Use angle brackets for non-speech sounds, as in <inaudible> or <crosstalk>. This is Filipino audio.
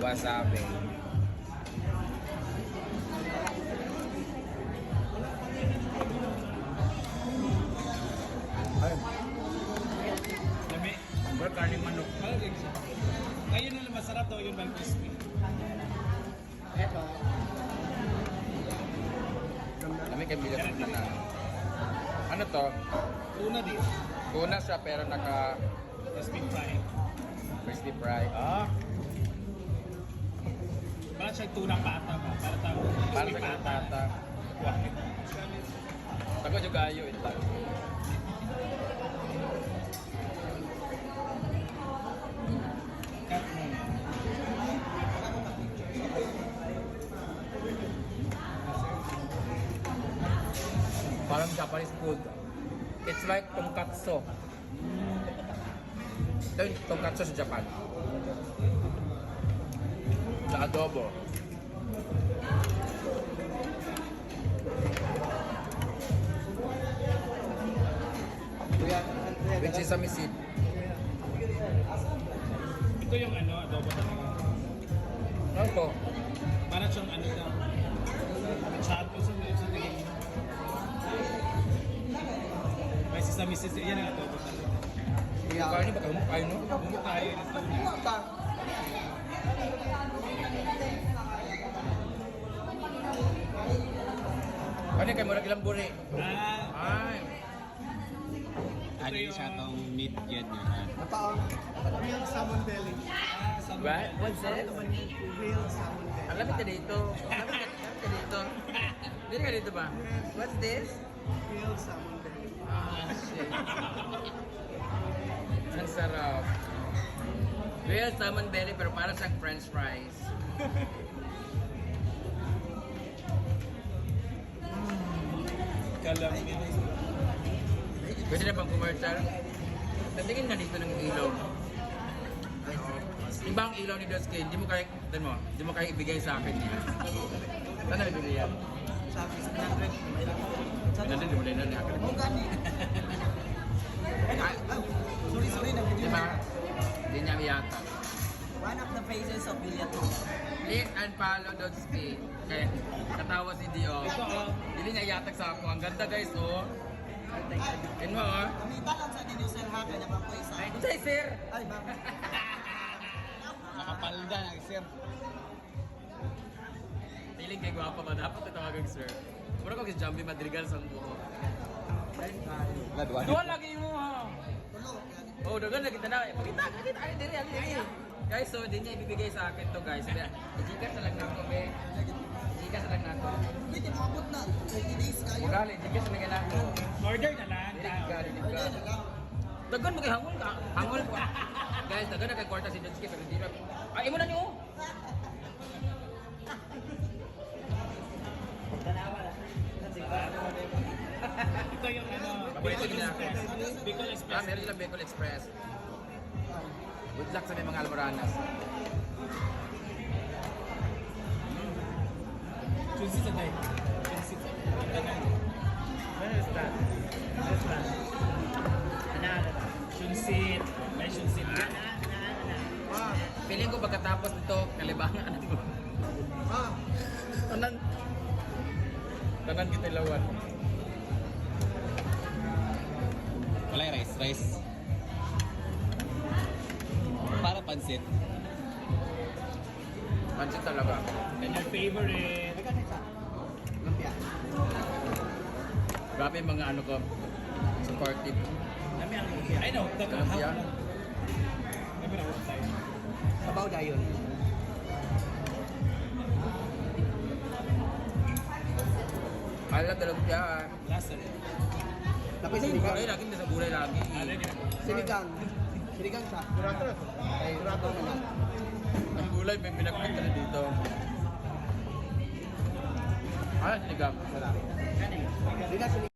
wasabi. Ay, Lami. Bro, karning manok. Ngayon na lang masarap daw yung bang crispy. Eto. Kami kay Mila na. Ano to? Tuna din. Tuna siya pero naka Crispy fry. crispy fry. Ah, Parang siya tunang pata ba? Para tawag. para sa katata. Tago juga ayo mo na. Parang Japanese food. It's like tonkatsu. Ito yung tonkatsu sa Japan. Sa adobo. Which is a misid. Ito yung ano, adobo talaga. Ano to? Parang siyang ano daw. Chat ko sa sa tingin. May sesame seeds. Yan ang adobo talaga. Kaya ni baka no? Bumuk tayo ng tuna. Ano kay murag ilang buri? Ay. yung... siya tong meat yan yun. Mataon. Real salmon belly. What? What's that? Real salmon belly. Lapit ka dito. Lapit ka dito. Dito ka dito ba? What's this? Real salmon belly. Ah, shit. <laughs> Ang sarap. Real salmon belly pero parang siyang french fries. Kalamit. Pwede na pang commercial? Tingin nga dito ng ilaw. Iba ang ilaw ni Doske, hindi mo kaya, dan mo, hindi mo kaya ibigay sa akin niya. Saan na ibigay yan? Sabi sa 100. Pinandin, di mo din na akin. Ay, Sorry, sorry. Nag-video ba? Hindi niya iyata. One of the faces of Villato. Please and follow Doske. Kaya, katawa si Dio. Ito oh. Hindi niya iyatak sa ako. Ang ganda guys, oh. Yan mo, oh. Kamita lang sa dinyo sir ha. Kanya pa po isa. Ay, sir, sir. Ay, bakit? Nakapalda na sir. Feeling kay gwapa ba? Dapat itawagan sir. Mura ko kay Jambi Madrigal sa buko. Ladwan. Duwa lagi mo ha. Oh, dagan lagi tanaw. Pakita, pakita. Ay, diri, ay, diri. Guys, so din niya ibibigay sa akin to guys. Sabi, Jikas na lang na ako, be. Jikas na lang na ako. Wait, mabot na. 30 days kayo. Mugali, jikas na lang na ako. Order na lang. Na lang. Dagan mo kay hangol ka. Hangol ko. Guys, dagan na kay kwarta si hindi na. Ay, imo na niyo. Ano, Bicol. Express. Ah, meron silang Bicol Express. Good luck sa may mga almoranas. Chunsi sa day. Chunsi sa Where is that? Where is that? Chunsit. May chunsit. Ah, feeling ko pagkatapos nito, kalibangan ako. Ah, Tanan. Tanan kita lawan. Wala yung rice, rice. Para pansit. Pansit talaga. And your favorite. lumpia. Grabe yung mga ano ko. Supportive. Kami ang I know. Taga Lumpia. Kami na work tayo. Sabaw dayon. Na lumpia. ah. Last na. Tapos Gulay sinigang. lagi, sa gulay lagi. Ano? Sinigang. Sinigang siya. Durato. Ay, durato na lang. Ang gulay, may pinakpit na dito. Ah, sinigang. Wala. Sinigang.